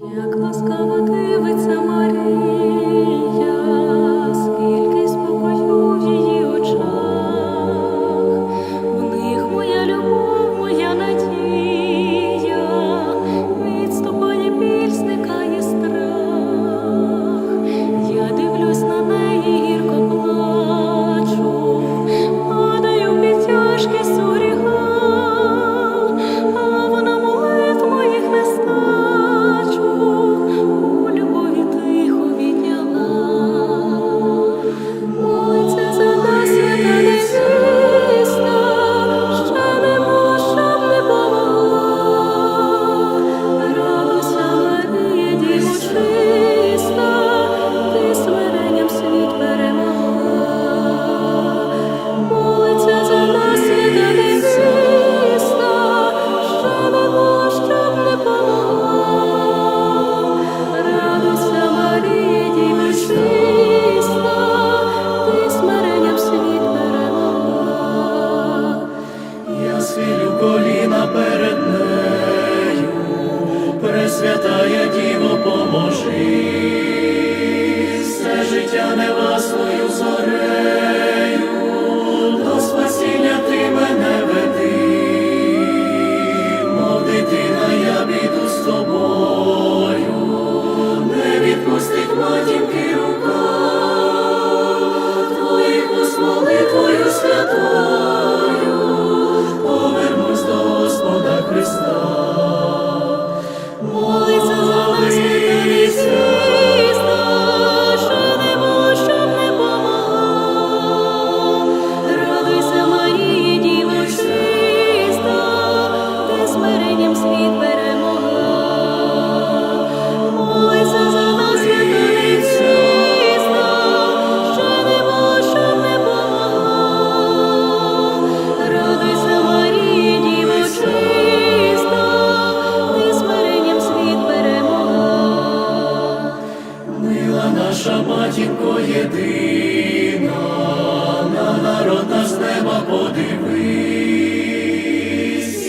Як ласкава дивиться Марія, скільки Пресвятая Діво, поможи. єдина, на народ нас неба подивись,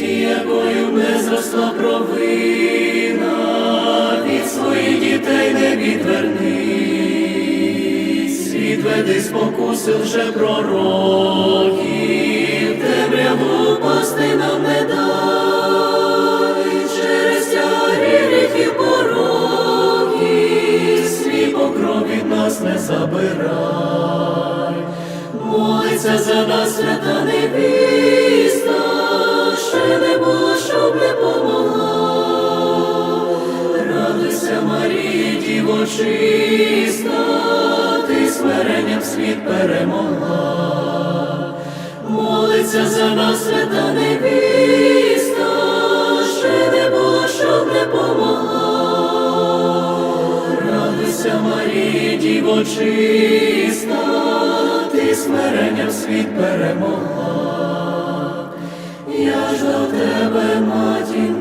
якою не зросла провина, від своїх дітей не відвернись, відведи спокуси вже пророків, темряву пасти. нас не забирай, Молиться за нас, свята невіста, ще не було, щоб не помогла. Радуйся, Марія, дівочиста, ти смиренням світ перемогла, молиться за нас, свята невіста, Діво чиста, ти смиренням світ перемогла, я ж до тебе матір.